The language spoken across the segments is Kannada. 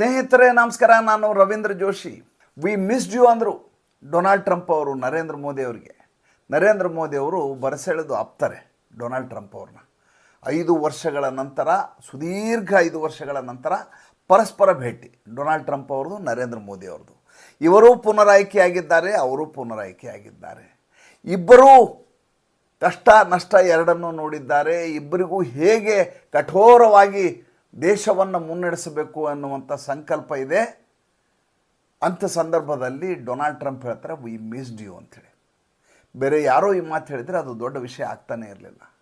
ಸ್ನೇಹಿತರೆ, ನಮಸ್ಕಾರ. ನಾನು Ravindra Joshi. We missed you ಅಂದರು ಡೊನಾಲ್ಡ್ ಟ್ರಂಪ್ ಅವರು, ನರೇಂದ್ರ ಮೋದಿ ಅವರಿಗೆ. ನರೇಂದ್ರ ಮೋದಿ ಅವರು ಬರಸೆಳೆದು ಆಪ್ತಾರೆ ಡೊನಾಲ್ಡ್ ಟ್ರಂಪ್ ಅವ್ರನ್ನ. ಐದು ವರ್ಷಗಳ ನಂತರ, ಸುದೀರ್ಘ ಐದು ವರ್ಷಗಳ ನಂತರ ಪರಸ್ಪರ ಭೇಟಿ ಡೊನಾಲ್ಡ್ ಟ್ರಂಪ್ ಅವ್ರದ್ದು, ನರೇಂದ್ರ ಮೋದಿ ಅವ್ರದ್ದು. ಇವರು ಪುನರಾಯ್ಕೆಯಾಗಿದ್ದಾರೆ, ಅವರು ಪುನರಾಯ್ಕೆಯಾಗಿದ್ದಾರೆ. ಇಬ್ಬರೂ ಕಷ್ಟ ನಷ್ಟ ಎರಡನ್ನೂ ನೋಡಿದ್ದಾರೆ. ಇಬ್ಬರಿಗೂ ಹೇಗೆ ಕಠೋರವಾಗಿ ದೇಶವನ್ನು ಮುನ್ನಡೆಸಬೇಕು ಅನ್ನುವಂಥ ಸಂಕಲ್ಪ ಇದೆ. ಅಂಥ ಸಂದರ್ಭದಲ್ಲಿ ಡೊನಾಲ್ಡ್ ಟ್ರಂಪ್ ಹೇಳ್ತಾರೆ ವಿ ಮಿಸ್ಡ್ ಯು ಅಂಥೇಳಿ ಬೇರೆ ಯಾರೋ ಈ ಮಾತು ಹೇಳಿದರೆ ಅದು ದೊಡ್ಡ ವಿಷಯ ಆಗ್ತಾನೇ ಇರಲಿಲ್ಲ.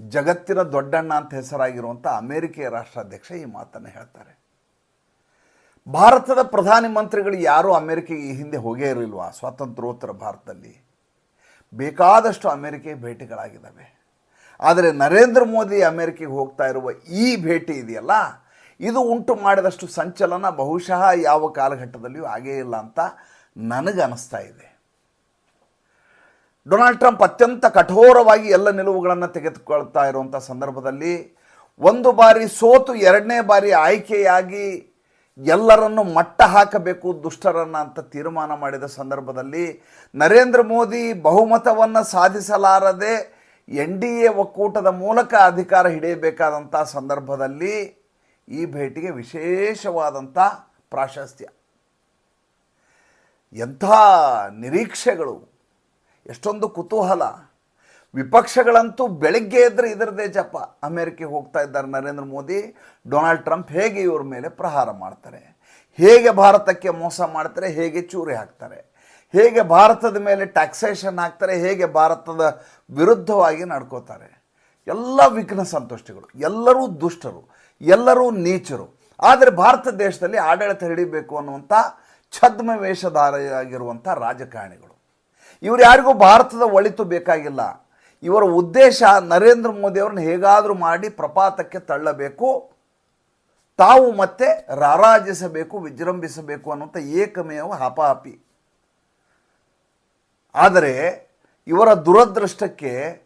ಜಗತ್ತಿನ ದೊಡ್ಡಣ್ಣ ಅಂತ ಹೆಸರಾಗಿರುವಂಥ ಅಮೇರಿಕೆಯ ರಾಷ್ಟ್ರಾಧ್ಯಕ್ಷ ಈ ಮಾತನ್ನು ಹೇಳ್ತಾರೆ. ಭಾರತದ ಪ್ರಧಾನಿ ಮಂತ್ರಿಗಳು ಯಾರೂ ಅಮೇರಿಕೆಗೆ ಈ ಹಿಂದೆ ಹೋಗೇ ಇರಲಿಲ್ವಾ? ಸ್ವಾತಂತ್ರ್ಯೋತ್ತರ ಭಾರತದಲ್ಲಿ ಬೇಕಾದಷ್ಟು ಅಮೇರಿಕೆ ಭೇಟಿಗಳಾಗಿದ್ದಾವೆ. ಆದರೆ ನರೇಂದ್ರ ಮೋದಿ ಅಮೇರಿಕೆಗೆ ಹೋಗ್ತಾ ಇರುವ ಈ ಭೇಟಿ ಇದೆಯಲ್ಲ? ಇದು ಉಂಟು ಮಾಡಿದಷ್ಟು ಸಂಚಲನ ಬಹುಶಃ ಯಾವ ಕಾಲಘಟ್ಟದಲ್ಲಿಯೂ ಆಗೇ ಇಲ್ಲ ಅಂತ ನನಗೆ ಅನಿಸ್ತಾ ಇದೆ. ಡೊನಾಲ್ಡ್ ಟ್ರಂಪ್ ಅತ್ಯಂತ ಕಠೋರವಾಗಿ ಎಲ್ಲ ನಿಲುವುಗಳನ್ನು ತೆಗೆದುಕೊಳ್ತಾ ಇರುವಂಥ ಸಂದರ್ಭದಲ್ಲಿ ಒಂದು ಬಾರಿ ಸೋತು ಎರಡನೇ ಬಾರಿ ಆಯ್ಕೆಯಾಗಿ ಎಲ್ಲರನ್ನು ಮಟ್ಟ ಹಾಕಬೇಕು ದುಷ್ಟರನ್ನು ಅಂತ ತೀರ್ಮಾನ ಮಾಡಿದ ಸಂದರ್ಭದಲ್ಲಿ ನರೇಂದ್ರ ಮೋದಿ ಬಹುಮತವನ್ನು ಸಾಧಿಸಲಾರದೆ ಎನ್ ಡಿ ಎ ಒಕ್ಕೂಟದ ಮೂಲಕ ಅಧಿಕಾರ ಹಿಡಿಯಬೇಕಾದಂಥ ಸಂದರ್ಭದಲ್ಲಿ ಈ ಭೇಟಿಗೆ ವಿಶೇಷವಾದಂಥ ಪ್ರಾಶಸ್ತ್ಯ. ಎಂಥ ನಿರೀಕ್ಷೆಗಳು, ಎಷ್ಟೊಂದು ಕುತೂಹಲ. ವಿಪಕ್ಷಗಳಂತೂ ಬೆಳಗ್ಗೆ ಎದ್ರೆ ಇದರದೇ ಜಪ. ಅಮೇರಿಕೆಗೆ ಹೋಗ್ತಾ ಇದ್ದಾರೆ ನರೇಂದ್ರ ಮೋದಿ, ಡೊನಾಲ್ಡ್ ಟ್ರಂಪ್ ಹೇಗೆ ಇವ್ರ ಮೇಲೆ ಪ್ರಹಾರ ಮಾಡ್ತಾರೆ? ಹೇಗೆ ಭಾರತಕ್ಕೆ ಮೋಸ ಮಾಡ್ತಾರೆ? ಹೇಗೆ ಚೂರಿ ಹಾಕ್ತಾರೆ? ಹೇಗೆ ಭಾರತದ ಮೇಲೆ ಟ್ಯಾಕ್ಸೇಷನ್ ಹಾಕ್ತಾರೆ, ಹೇಗೆ ಭಾರತದ ವಿರುದ್ಧವಾಗಿ ನಡ್ಕೋತಾರೆ. ಎಲ್ಲ ವಿಘ್ನ ಸಂತುಷ್ಟಿಗಳು, ಎಲ್ಲರೂ ದುಷ್ಟರು, ಎಲ್ಲರೂ ನೀಚರು. ಆದರೆ ಭಾರತ ದೇಶದಲ್ಲಿ ಆಡಳಿತ ಹಿಡಿಬೇಕು ಅನ್ನುವಂಥ ಛದ್ಮ ವೇಷಧಾರಿಯಾಗಿರುವಂಥ ರಾಜಕಾರಣಿಗಳು. ಇವರು ಯಾರಿಗೂ ಭಾರತದ ಒಳಿತು ಬೇಕಾಗಿಲ್ಲ. ಇವರ ಉದ್ದೇಶ ನರೇಂದ್ರ ಮೋದಿಯವ್ರನ್ನ ಹೇಗಾದರೂ ಮಾಡಿ ಪ್ರಪಾತಕ್ಕೆ ತಳ್ಳಬೇಕು. ತಾವು ಮತ್ತೆ ರಾರಾಜಿಸಬೇಕು, ವಿಜೃಂಭಿಸಬೇಕು ಅನ್ನುವಂಥ ಏಕಮೇವ ಹಪಾಪಿ ಆದರೆ ಇವರ ದುರದೃಷ್ಟಕ್ಕೆ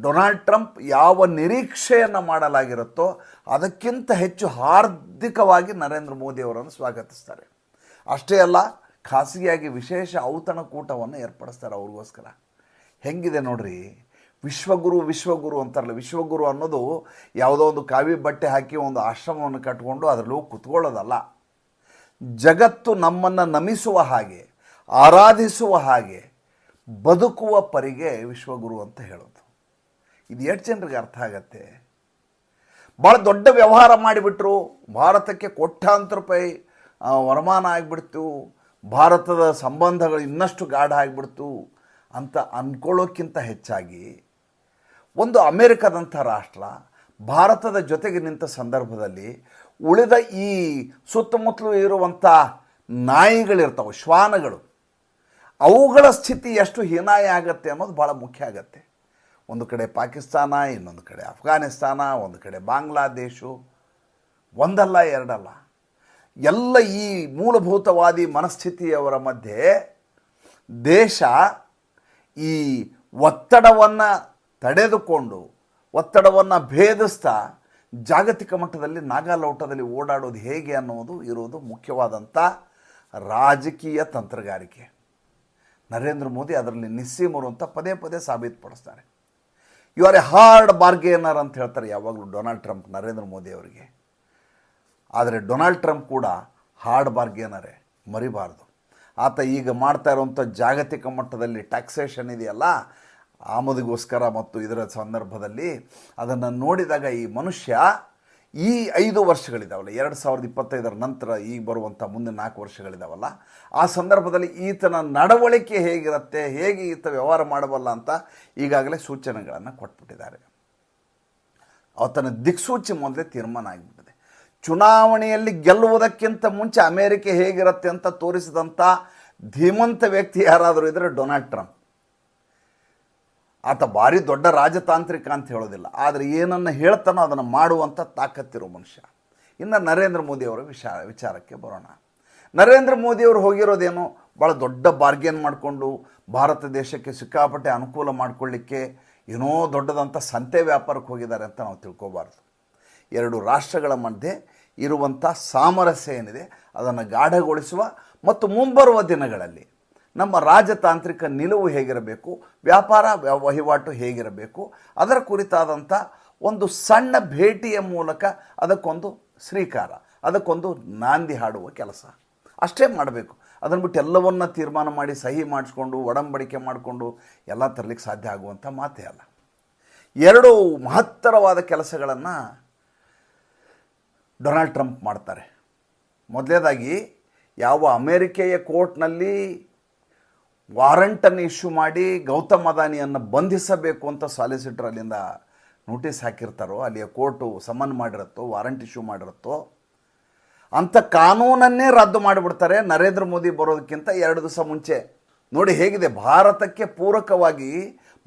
ಡೊನಾಲ್ಡ್ ಟ್ರಂಪ್ ಯಾವ ನಿರೀಕ್ಷೆಯನ್ನು ಮಾಡಲಾಗಿರುತ್ತೋ ಅದಕ್ಕಿಂತ ಹೆಚ್ಚು ಹಾರ್ದಿಕವಾಗಿ ನರೇಂದ್ರ ಮೋದಿ ಅವರನ್ನು ಸ್ವಾಗತಿಸ್ತಾರೆ. ಅಷ್ಟೇ ಅಲ್ಲ, ಖಾಸಗಿಯಾಗಿ ವಿಶೇಷ ಔತಣಕೂಟವನ್ನು ಏರ್ಪಡಿಸ್ತಾರೆ ಅವ್ರಿಗೋಸ್ಕರ. ಹೆಂಗಿದೆ ನೋಡ್ರಿ? ವಿಶ್ವಗುರು ವಿಶ್ವಗುರು ಅಂತಾರಲ್ಲ. ವಿಶ್ವಗುರು ಅನ್ನೋದು ಯಾವುದೋ ಒಂದು ಕಾವಿ ಬಟ್ಟೆ ಹಾಕಿ ಒಂದು ಆಶ್ರಮವನ್ನು ಕಟ್ಕೊಂಡು ಅದರಲ್ಲೂ ಕುತ್ಕೊಳ್ಳೋದಲ್ಲ. ಜಗತ್ತು ನಮ್ಮನ್ನು ನಮಿಸುವ ಹಾಗೆ, ಆರಾಧಿಸುವ ಹಾಗೆ ಬದುಕುವ ಪರಿಗೆ ವಿಶ್ವಗುರು ಅಂತ ಹೇಳೋದು. ಇದು ಎಷ್ಟು ಜನರಿಗೆ ಅರ್ಥ ಆಗತ್ತೆ? ಭಾಳ ದೊಡ್ಡ ವ್ಯವಹಾರ ಮಾಡಿಬಿಟ್ರು, ಭಾರತಕ್ಕೆ ಕೋಟ್ಯಾಂತರ ರೂಪಾಯಿ ವರಮಾನ ಆಗಿಬಿಡ್ತು, ಭಾರತದ ಸಂಬಂಧಗಳು ಇನ್ನಷ್ಟು ಗಾಢ ಆಗಿಬಿಡ್ತು ಅಂತ ಅಂದ್ಕೊಳ್ಳೋಕ್ಕಿಂತ ಹೆಚ್ಚಾಗಿ ಒಂದು ಅಮೇರಿಕದಂಥ ರಾಷ್ಟ್ರ ಭಾರತದ ಜೊತೆಗೆ ನಿಂತ ಸಂದರ್ಭದಲ್ಲಿ ಉಳಿದ ಈ ಸುತ್ತಮುತ್ತಲು ಇರುವಂಥ ನಾಯಿಗಳಿರ್ತಾವೆ, ಶ್ವಾನಗಳು. ಅವುಗಳ ಸ್ಥಿತಿ ಎಷ್ಟು ಹೀನಾಯ ಆಗತ್ತೆ ಅನ್ನೋದು ಭಾಳ ಮುಖ್ಯ ಆಗತ್ತೆ. ಒಂದು ಕಡೆ ಪಾಕಿಸ್ತಾನ, ಇನ್ನೊಂದು ಕಡೆ ಅಫ್ಘಾನಿಸ್ತಾನ ಒಂದು ಕಡೆ ಬಾಂಗ್ಲಾದೇಶು, ಒಂದಲ್ಲ ಎರಡಲ್ಲ. ಎಲ್ಲ ಈ ಮೂಲಭೂತವಾದಿ ಮನಸ್ಥಿತಿಯವರ ಮಧ್ಯೆ ದೇಶ ಈ ಒತ್ತಡವನ್ನು ತಡೆದುಕೊಂಡು, ಒತ್ತಡವನ್ನು ಭೇದಿಸ್ತಾ ಜಾಗತಿಕ ಮಟ್ಟದಲ್ಲಿ ನಾಗಾಲೋಟದಲ್ಲಿ ಓಡಾಡೋದು ಹೇಗೆ ಅನ್ನೋದು ಇರೋದು ಮುಖ್ಯವಾದಂಥ ರಾಜಕೀಯ ತಂತ್ರಗಾರಿಕೆ. ನರೇಂದ್ರ ಮೋದಿ ಅದರಲ್ಲಿ ನಿಸ್ಸೀಮರು ಅಂತ ಪದೇ ಪದೇ ಸಾಬೀತುಪಡಿಸ್ತಾರೆ. You are a hard bargainer ಅಂತ ಹೇಳ್ತಾರೆ ಯಾವಾಗಲೂ ಡೊನಾಲ್ಡ್ ಟ್ರಂಪ್ ನರೇಂದ್ರ ಮೋದಿ ಅವರಿಗೆ. ಆದರೆ ಡೊನಾಲ್ಡ್ ಟ್ರಂಪ್ ಕೂಡ ಹಾರ್ಡ್ ಬಾರ್ಗೇನರೇ ಮರಿಬಾರ್ದು. ಆತ ಈಗ ಮಾಡ್ತಾ ಇರುವಂಥ ಜಾಗತಿಕ ಮಟ್ಟದಲ್ಲಿ ಟ್ಯಾಕ್ಸೇಷನ್ ಇದೆಯಲ್ಲ, ಆಮದಿಗೋಸ್ಕರ ಮತ್ತು ಇದರ ಸಂದರ್ಭದಲ್ಲಿ ಅದನ್ನು ನೋಡಿದಾಗ ಈ ಮನುಷ್ಯ ಈ ಐದು ವರ್ಷಗಳಿದಾವಲ್ಲ, ಎರಡು ಸಾವಿರದ ಇಪ್ಪತ್ತೈದರ ನಂತರ ಈಗ ಬರುವಂಥ ಮುಂದೆ ನಾಲ್ಕು ವರ್ಷಗಳಿದಾವಲ್ಲ, ಆ ಸಂದರ್ಭದಲ್ಲಿ ಈತನ ನಡವಳಿಕೆ ಹೇಗಿರುತ್ತೆ, ಹೇಗೆ ಈತ ವ್ಯವಹಾರ ಮಾಡಬಲ್ಲ ಅಂತ ಈಗಾಗಲೇ ಸೂಚನೆಗಳನ್ನು ಕೊಟ್ಬಿಟ್ಟಿದ್ದಾರೆ. ಆತನ ದಿಕ್ಸೂಚಿ ಮೊದಲೇ ತೀರ್ಮಾನ ಆಗಿಬಿಟ್ಟಿದೆ. ಚುನಾವಣೆಯಲ್ಲಿ ಗೆಲ್ಲುವುದಕ್ಕಿಂತ ಮುಂಚೆ ಅಮೇರಿಕೆ ಹೇಗಿರುತ್ತೆ ಅಂತ ತೋರಿಸಿದಂಥ ಧೀಮಂತ ವ್ಯಕ್ತಿ ಯಾರಾದರೂ ಇದ್ದರೆ ಡೊನಾಲ್ಡ್ ಟ್ರಂಪ್. ಆತ ಭಾರಿ ದೊಡ್ಡ ರಾಜತಾಂತ್ರಿಕ ಅಂತ ಹೇಳೋದಿಲ್ಲ. ಆದರೆ ಏನನ್ನು ಹೇಳ್ತಾನೋ ಅದನ್ನು ಮಾಡುವಂಥ ತಾಕತ್ತಿರೋ ಮನುಷ್ಯ. ಇನ್ನು ನರೇಂದ್ರ ಮೋದಿಯವರ ವಿಚಾರ ವಿಚಾರಕ್ಕೆ ಬರೋಣ. ನರೇಂದ್ರ ಮೋದಿಯವರು ಹೋಗಿರೋದೇನು? ಭಾಳ ದೊಡ್ಡ ಬಾರ್ಗೇನ್ ಮಾಡಿಕೊಂಡು ಭಾರತ ದೇಶಕ್ಕೆ ಸಿಕ್ಕಾಪಟ್ಟೆ ಅನುಕೂಲ ಮಾಡಿಕೊಳ್ಳಿಕ್ಕೆ ಏನೋ ದೊಡ್ಡದಂಥ ಸಂತೆ ವ್ಯಾಪಾರಕ್ಕೆ ಹೋಗಿದ್ದಾರೆ ಅಂತ ನಾವು ತಿಳ್ಕೋಬಾರ್ದು. ಎರಡು ರಾಷ್ಟ್ರಗಳ ಮಧ್ಯೆ ಇರುವಂಥ ಸಾಮರಸ್ಯ ಏನಿದೆ, ಅದನ್ನು ಗಾಢಗೊಳಿಸುವ ಮತ್ತು ಮುಂಬರುವ ದಿನಗಳಲ್ಲಿ ನಮ್ಮ ರಾಜತಾಂತ್ರಿಕ ನಿಲುವು ಹೇಗಿರಬೇಕು, ವ್ಯಾಪಾರ ವ್ಯ- ವಹಿವಾಟು ಹೇಗಿರಬೇಕು, ಅದರ ಕುರಿತಾದಂಥ ಒಂದು ಸಣ್ಣ ಭೇಟಿಯ ಮೂಲಕ ಅದಕ್ಕೊಂದು ಶ್ರೀಕಾರ, ಅದಕ್ಕೊಂದು ನಾಂದಿ ಹಾಡುವ ಕೆಲಸ. ಅಷ್ಟೇ ಮಾಡಬೇಕು. ಅದನ್ನು ಬಿಟ್ಟು ಎಲ್ಲವನ್ನ ತೀರ್ಮಾನ ಮಾಡಿ, ಸಹಿ ಮಾಡಿಸ್ಕೊಂಡು, ಒಡಂಬಡಿಕೆ ಮಾಡಿಕೊಂಡು ಎಲ್ಲ ತರಲಿಕ್ಕೆ ಸಾಧ್ಯ ಆಗುವಂಥ ಮಾತೇ ಅಲ್ಲ. ಎರಡು ಮಹತ್ತರವಾದ ಕೆಲಸಗಳನ್ನು ಡೊನಾಲ್ಡ್ ಟ್ರಂಪ್ ಮಾಡ್ತಾರೆ. ಮೊದಲನೇದಾಗಿ ಯಾವ ಅಮೇರಿಕೆಯ ಕೋರ್ಟ್ನಲ್ಲಿ ವಾರಂಟನ್ನು ಇಶ್ಯೂ ಮಾಡಿ ಗೌತಮ್ ಅದಾನಿಯನ್ನು ಬಂಧಿಸಬೇಕು ಅಂತ ಸಾಲಿಸಿಟ್ರ್ ಅಲ್ಲಿಂದ ನೋಟಿಸ್ ಹಾಕಿರ್ತಾರೋ, ಅಲ್ಲಿಯ ಕೋರ್ಟು ಸಮನ್ ಮಾಡಿರುತ್ತೋ, ವಾರಂಟ್ ಇಶ್ಯೂ ಮಾಡಿರುತ್ತೋ ಅಂಥ ಕಾನೂನನ್ನೇ ರದ್ದು ಮಾಡಿಬಿಡ್ತಾರೆ ನರೇಂದ್ರ ಮೋದಿ ಬರೋದಕ್ಕಿಂತ ಎರಡು ದಿವಸ ಮುಂಚೆ. ನೋಡಿ ಹೇಗಿದೆ, ಭಾರತಕ್ಕೆ ಪೂರಕವಾಗಿ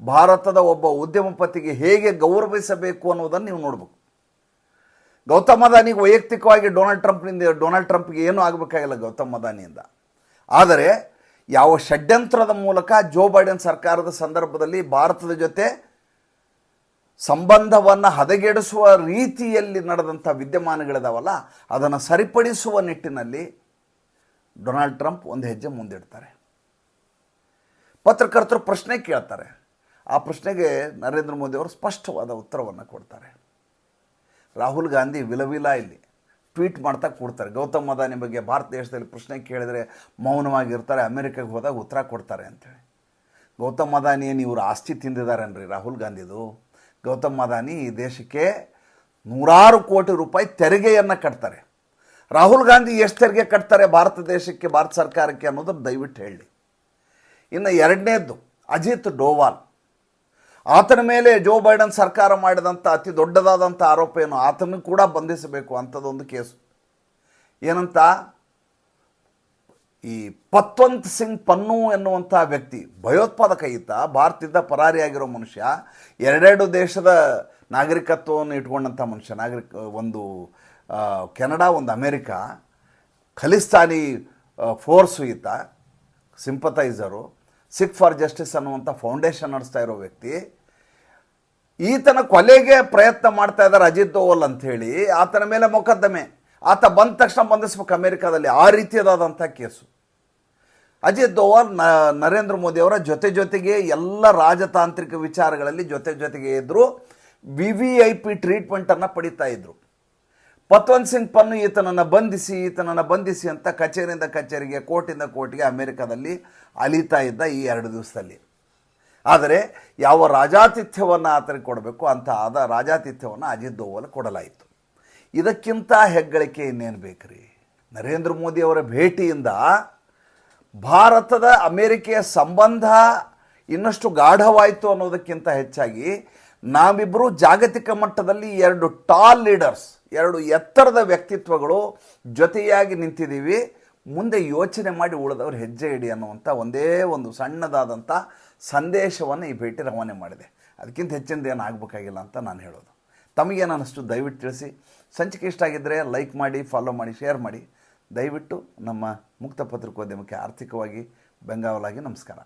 ಭಾರತದ ಒಬ್ಬ ಉದ್ಯಮಪತಿಗೆ ಹೇಗೆ ಗೌರವಿಸಬೇಕು ಅನ್ನೋದನ್ನು ನೀವು ನೋಡಬೇಕು. ಗೌತಮ್ ಅದಾನಿಗೆ ವೈಯಕ್ತಿಕವಾಗಿ ಡೊನಾಲ್ಡ್ ಟ್ರಂಪ್ನಿಂದ, ಡೊನಾಲ್ಡ್ ಟ್ರಂಪ್ಗೆ ಏನೂ ಆಗಬೇಕಾಗಿಲ್ಲ ಗೌತಮ್ ಅದಾನಿಯಿಂದ. ಆದರೆ ಯಾವ ಷಡ್ಯಂತ್ರದ ಮೂಲಕ ಜೋ ಬೈಡನ್ ಸರ್ಕಾರದ ಸಂದರ್ಭದಲ್ಲಿ ಭಾರತದ ಜೊತೆ ಸಂಬಂಧವನ್ನು ಹದಗೆಡಿಸುವ ರೀತಿಯಲ್ಲಿ ನಡೆದಂಥ ವಿದ್ಯಮಾನಗಳಿದಾವಲ್ಲ, ಅದನ್ನು ಸರಿಪಡಿಸುವ ನಿಟ್ಟಿನಲ್ಲಿ ಡೊನಾಲ್ಡ್ ಟ್ರಂಪ್ ಒಂದು ಹೆಜ್ಜೆ ಮುಂದಿಡ್ತಾರೆ. ಪತ್ರಕರ್ತರು ಪ್ರಶ್ನೆ ಕೇಳ್ತಾರೆ. ಆ ಪ್ರಶ್ನೆಗೆ ನರೇಂದ್ರ ಮೋದಿ ಅವರು ಸ್ಪಷ್ಟವಾದ ಉತ್ತರವನ್ನು ಕೊಡ್ತಾರೆ. ರಾಹುಲ್ ಗಾಂಧಿ ವಿಲವಿಲ ಇಲ್ಲಿ. ಟ್ವೀಟ್ ಮಾಡ್ತಾ ಕೊಡ್ತಾರೆ. ಗೌತಮ್ ಅದಾನಿ ಬಗ್ಗೆ ಭಾರತ ದೇಶದಲ್ಲಿ ಪ್ರಶ್ನೆ ಕೇಳಿದರೆ ಮೌನವಾಗಿರ್ತಾರೆ, ಅಮೆರಿಕಾಗೆ ಹೋದಾಗ ಉತ್ತರ ಕೊಡ್ತಾರೆ ಅಂತೇಳಿ. ಗೌತಮ್ ಅದಾನಿ ಏನು ಇವರು ಆಸ್ತಿ ತಿಂದಿದ್ದಾರನ್ರಿ ರಾಹುಲ್ ಗಾಂಧಿದು? ಗೌತಮ್ ಅದಾನಿ ಈ ದೇಶಕ್ಕೆ ನೂರಾರು ಕೋಟಿ ರೂಪಾಯಿ ತೆರಿಗೆಯನ್ನು ಕಟ್ತಾರೆ. ರಾಹುಲ್ ಗಾಂಧಿ ಎಷ್ಟು ತೆರಿಗೆ ಕಟ್ತಾರೆ ಭಾರತ ದೇಶಕ್ಕೆ, ಭಾರತ ಸರ್ಕಾರಕ್ಕೆ ಅನ್ನೋದನ್ನು ದಯವಿಟ್ಟು ಹೇಳಿ. ಇನ್ನು ಎರಡನೇದ್ದು ಅಜಿತ್ ಡೋವಾಲ್. ಆತನ ಮೇಲೆ ಜೋ ಬೈಡನ್ ಸರ್ಕಾರ ಮಾಡಿದಂಥ ಅತಿ ದೊಡ್ಡದಾದಂಥ ಆರೋಪ ಏನು ಆತನನ್ನು ಕೂಡ ಬಂಧಿಸಬೇಕು ಅಂಥದ್ದೊಂದು ಕೇಸು. ಏನಂತ? ಈ ಪತ್ವಂತ್ ಸಿಂಗ್ ಪನ್ನು ಎನ್ನುವಂಥ ವ್ಯಕ್ತಿ, ಭಯೋತ್ಪಾದಕ ಈತ, ಭಾರತದಿಂದ ಪರಾರಿಯಾಗಿರೋ ಮನುಷ್ಯ, ಎರಡೆರಡು ದೇಶದ ನಾಗರಿಕತ್ವವನ್ನು ಇಟ್ಕೊಂಡಂಥ ಮನುಷ್ಯ, ನಾಗರಿಕ, ಒಂದು ಕೆನಡಾ, ಒಂದು ಅಮೇರಿಕಾ, ಖಲಿಸ್ತಾನಿ ಫೋರ್ಸು ಈತ ಸಿಂಪತೈಸರು ಸಿಖ್ ಫಾರ್ ಜಸ್ಟಿಸ್ ಅನ್ನುವಂಥ ಫೌಂಡೇಶನ್ ನಡೆಸ್ತಾ ಇರೋ ವ್ಯಕ್ತಿ ಈತನ ಕೊಲೆಗೆ ಪ್ರಯತ್ನ ಮಾಡ್ತಾ ಇದ್ದಾರೆ ಅಜಿತ್ ದೋವಲ್ ಅಂತ ಹೇಳಿ. ಆತನ ಮೇಲೆ ಮೊಕದ್ದಮೆ. ಆತ ಬಂದ ತಕ್ಷಣ ಬಂಧಿಸ್ಬೇಕು ಅಮೆರಿಕಾದಲ್ಲಿ. ಆ ರೀತಿಯದಾದಂಥ ಕೇಸು. ಅಜಿತ್ ದೋವಲ್, ನ, ನರೇಂದ್ರ ಮೋದಿಯವರ ಜೊತೆ ಜೊತೆಗೆ ಎಲ್ಲ ರಾಜತಾಂತ್ರಿಕ ವಿಚಾರಗಳಲ್ಲಿ ಜೊತೆ ಜೊತೆಗೆ ಇದ್ದರು ವಿ ವಿ ಐ ಪಿ ಟ್ರೀಟ್ಮೆಂಟನ್ನು ಪಡಿತಾ ಇದ್ದರು ಪತ್ವಂತ್ ಸಿಂಗ್ ಪನ್ನು ಈತನನ್ನು ಬಂಧಿಸಿ ಈತನನ್ನು ಬಂಧಿಸಿ ಅಂತ ಕಚೇರಿಯಿಂದ ಕಚೇರಿಗೆ, ಕೋರ್ಟಿಂದ ಕೋರ್ಟಿಗೆ ಅಮೆರಿಕದಲ್ಲಿ ಅಲಿತಾ ಇದ್ದ ಈ ಎರಡು ದಿವಸದಲ್ಲಿ. ಆದರೆ ಯಾವ ರಾಜಾತಿಥ್ಯವನ್ನು ಆತನಿಗೆ ಕೊಡಬೇಕು ಅಂತ ಆದ ರಾಜಾತಿಥ್ಯವನ್ನು ಅಜಿತ್ ದೋವಲ್ ಕೊಡಲಾಯಿತು. ಇದಕ್ಕಿಂತ ಹೆಗ್ಗಳಿಕೆ ಇನ್ನೇನು ಬೇಕ್ರಿ? ನರೇಂದ್ರ ಮೋದಿಯವರ ಭೇಟಿಯಿಂದ ಭಾರತದ ಅಮೇರಿಕೆಯ ಸಂಬಂಧ ಇನ್ನಷ್ಟು ಗಾಢವಾಯಿತು ಅನ್ನೋದಕ್ಕಿಂತ ಹೆಚ್ಚಾಗಿ ನಾವಿಬ್ಬರು ಜಾಗತಿಕ ಮಟ್ಟದಲ್ಲಿ ಎರಡು ಟಾಲ್ ಲೀಡರ್ಸ್ ಎರಡು ಎತ್ತರದ ವ್ಯಕ್ತಿತ್ವಗಳು ಜೊತೆಯಾಗಿ ನಿಂತಿದ್ದೀವಿ. ಮುಂದೆ ಯೋಚನೆ ಮಾಡಿ ಉಳಿದವರು ಹೆಜ್ಜೆ ಇಡಿ ಅನ್ನುವಂಥ ಒಂದೇ ಒಂದು ಸಣ್ಣದಾದಂಥ ಸಂದೇಶವನ್ನು ಈ ಭೇಟಿ ರವಾನೆ ಮಾಡಿದೆ. ಅದಕ್ಕಿಂತ ಹೆಚ್ಚಿನದು ಏನು ಆಗಬೇಕಾಗಿಲ್ಲ ಅಂತ ನಾನು ಹೇಳೋದು. ತಮಗೇನು ಅನ್ನಿಸ್ತು ದಯವಿಟ್ಟು ತಿಳಿಸಿ. ಸಂಚಿಕೆ ಇಷ್ಟ ಆಗಿದ್ದರೆ ಲೈಕ್ ಮಾಡಿ ಫಾಲೋ ಮಾಡಿ ಶೇರ್ ಮಾಡಿ. ದಯವಿಟ್ಟು ನಮ್ಮ ಮುಕ್ತ ಪತ್ರಿಕೋದ್ಯಮಕ್ಕೆ ಆರ್ಥಿಕವಾಗಿ ಬೆಂಗಾವಲಾಗಿ ನಮಸ್ಕಾರ.